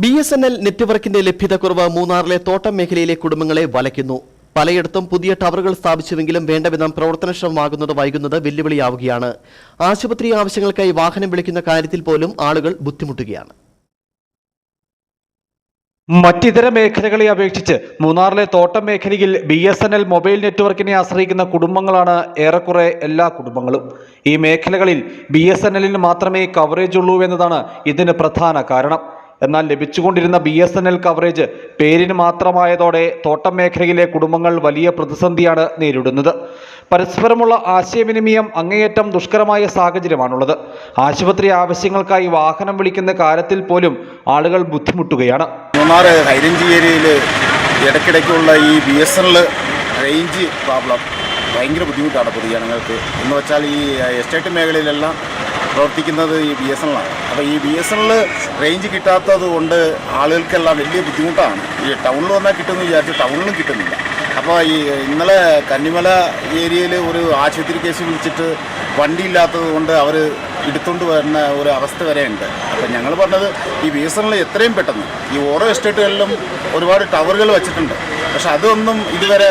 B S N L നെറ്റ്വർക്കിന്റെ ലഭ്യതക്കുറവ് മൂന്നാറിലെ തോട്ടം മേഖലയിലെ കുടുംബങ്ങളെ വലയ്ക്കുന്നു. പലയിടത്തും പുതിയ ടവറുകൾ സ്ഥാപിച്ചുവെങ്കിലും വേണ്ടവിധം പ്രവർത്തനക്ഷമമാകുന്നത് വൈകുന്നത് വെല്ലുവിളിയാവുകയാണ്. ആശുപത്രി ആവശ്യങ്ങൾക്കായി വാഹനം വിളിക്കുന്ന കാര്യത്തിൽ പോലും ആളുകൾ ബുദ്ധിമുട്ടുകയാണ്. മറ്റിതര മേഖലകളെ അപേക്ഷിച്ച് മൂന്നാറിലെ തോട്ടം മേഖലയിൽ B S N L mobile നെറ്റ്വർക്കിനെ ആശ്രയിക്കുന്ന കുടുംബങ്ങളാണ് ഏറെക്കുറെ എല്ലാ കുടുംബങ്ങളും. ഈ മേഖലകളിൽ ബി എസ് എൻ എല്ലിന് മാത്രമേ കവറേജ് ഉള്ളൂ എന്നതാണ് ഇതിന് പ്രധാന കാരണം. എന്നാൽ ലഭിച്ചുകൊണ്ടിരുന്ന B S N L coverage പേരിന് മാത്രമായതോടെ തോട്ടം മേഖലയിലെ കുടുംബങ്ങൾ വലിയ പ്രതിസന്ധിയാണ് നേരിടുന്നത്. പരസ്പരമുള്ള ആശയവിനിമയം അങ്ങേയറ്റം ദുഷ്കരമായ സാഹചര്യമാണുള്ളത്. ആശുപത്രി ആവശ്യങ്ങൾക്കായി വാഹനം വിളിക്കുന്ന കാര്യത്തിൽ പോലും ആളുകൾ ബുദ്ധിമുട്ടുകയാണ്. മൂന്നാർ ഹൈറേഞ്ച് ഏരിയയിൽ ഇടയ്ക്കിടയ്ക്കുള്ള ഈ B S N L range problem ഭയങ്കര ബുദ്ധിമുട്ടാണ് പൊതുജനങ്ങൾക്ക്. എന്ന് വെച്ചാൽ ഈ എസ്റ്റേറ്റ് മേഖലയിലെല്ലാം പ്രവർത്തിക്കുന്നത് ഈ ബി എസ് എല്ലാണ് അപ്പോൾ ഈ B S N L range കിട്ടാത്തത് കൊണ്ട് ആളുകൾക്കെല്ലാം വലിയ ബുദ്ധിമുട്ടാണ്. ഈ ടൗണിൽ വന്നാൽ കിട്ടുമെന്ന് വിചാരിച്ചു ടൗണിലും കിട്ടുന്നില്ല. അപ്പോൾ ഈ ഇന്നലെ കന്നിമല ഏരിയയിൽ ഒരു ആശുപത്രി കേസ് വിളിച്ചിട്ട് വണ്ടി ഇല്ലാത്തത് കൊണ്ട് അവർ എടുത്തുകൊണ്ട് വരുന്ന ഒരു അവസ്ഥ വരെയുണ്ട്. അപ്പം ഞങ്ങൾ പറഞ്ഞത് ഈ ബി എസ് എൻ എൽ എത്രയും പെട്ടെന്ന് ഈ ഓരോ എസ്റ്റേറ്റുകളിലും ഒരുപാട് ടവറുകൾ വെച്ചിട്ടുണ്ട്. പക്ഷെ അതൊന്നും ഇതുവരെ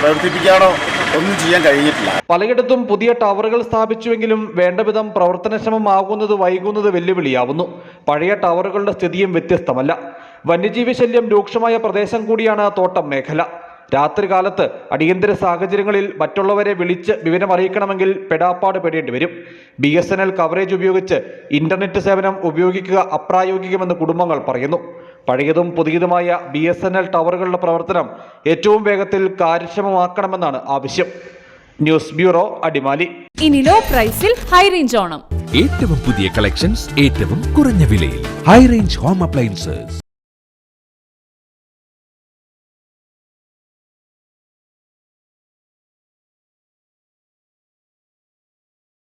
പ്രവർത്തിപ്പിക്കാനോ ഒന്നും ചെയ്യാൻ കഴിഞ്ഞിട്ടില്ല. പലയിടത്തും പുതിയ ടവറുകൾ സ്ഥാപിച്ചുവെങ്കിലും വേണ്ടവിധം പ്രവർത്തനക്ഷമമാകുന്നത് വൈകുന്നത് വെല്ലുവിളിയാവുന്നു. പഴയ ടവറുകളുടെ സ്ഥിതിയും വ്യത്യസ്തമല്ല. വന്യജീവി ശല്യം രൂക്ഷമായ പ്രദേശം കൂടിയാണ് തോട്ടം മേഖല. രാത്രികാലത്ത് അടിയന്തര സാഹചര്യങ്ങളിൽ മറ്റുള്ളവരെ വിളിച്ച് വിവരം അറിയിക്കണമെങ്കിൽ പെടാപ്പാട് പെടേണ്ടി വരും. B S N L coverage ഉപയോഗിച്ച് ഇന്റർനെറ്റ് സേവനം ഉപയോഗിക്കുക അപ്രായോഗികമെന്ന് കുടുംബങ്ങൾ പറയുന്നു. പഴയതും പുതിയതുമായ ബി എസ് എൻ എൽ ടവറുകളുടെ പ്രവർത്തനം ഏറ്റവും വേഗത്തിൽ കാര്യക്ഷമമാക്കണമെന്നാണ് ആവശ്യം. News bureau Adimali. ഇനി ലോ പ്രൈസിൽ ഹൈ റേഞ്ച് ഓണം. ഏറ്റവും പുതിയ കളക്ഷൻസ് ഏറ്റവും കുറഞ്ഞ വിലയിൽ. High range home appliances